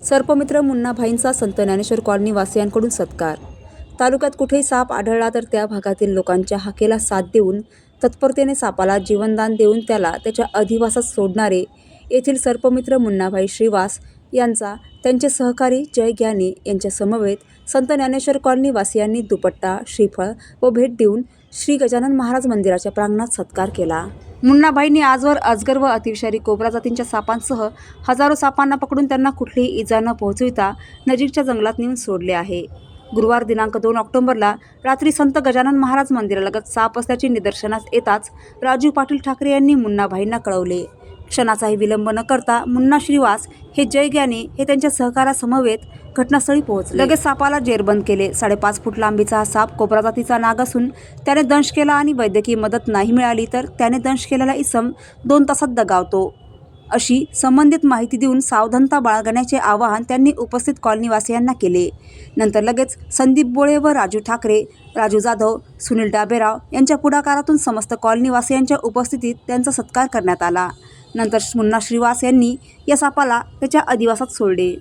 सर्पमित्र मुन्नाभाईंचा संत Dnyaneshwar colony वासियांकडून सत्कार. तालुक्यात कुठेही साप आढळला तर त्या भागातील लोकांच्या हाकेला साथ देऊन तत्परतेने सापाला जीवनदान देऊन त्याला त्याच्या अधिवासात सोडणारे येथील सर्पमित्र मुन्नाभाई श्रीवास यांचा त्यांचे सहकारी जय ज्ञानी यांच्या समवेत संत ज्ञानेश्वर कॉलनी वासियांनी दुपट्टा श्रीफळ व भेट देऊन श्री गजानन महाराज मंदिराच्या प्रांगणात सत्कार केला. मुन्नाभाईंनी आजवर अजगर व अतिविषारी कोबरा जातींच्या सापांसह हजारो सापांना पकडून त्यांना कुठलीही इजा न पोहोचविता नजीकच्या जंगलात नेऊन सोडले आहे. गुरुवार दिनांक दोन ऑक्टोबरला रात्री संत गजानन महाराज मंदिरालगत साप असल्याचे निदर्शनास येताच राजू पाटील ठाकरे यांनी मुन्नाभाईंना कळवले. क्षणाचाही विलंब न करता मुन्ना श्रीवास हे जय ज्ञानी हे त्यांच्या सहकारासमवेत घटनास्थळी पोहोचले. लगेच सापाला जेरबंद केले. साडेपाच फूट लांबीचा हा साप कोपरा जातीचा नाग असून त्याने दंश केला आणि वैद्यकीय मदत नाही मिळाली तर त्याने दंश केलेला इसम दोन तासात दगावतो. अशी संबंधित माहिती देऊन सावधानता बाळगण्याचे आवाहन त्यांनी उपस्थित कॉलनीवासियांना केले. नंतर लगेच संदीप बोळे व राजू ठाकरे राजू जाधव सुनील डाबेराव यांच्या पुढाकारातून समस्त कॉलनीवासियांच्या उपस्थितीत त्यांचा सत्कार करण्यात आला. नंतर मुन्ना श्रीवास यांनी या सापाला त्याच्या अधिवासात सोडले.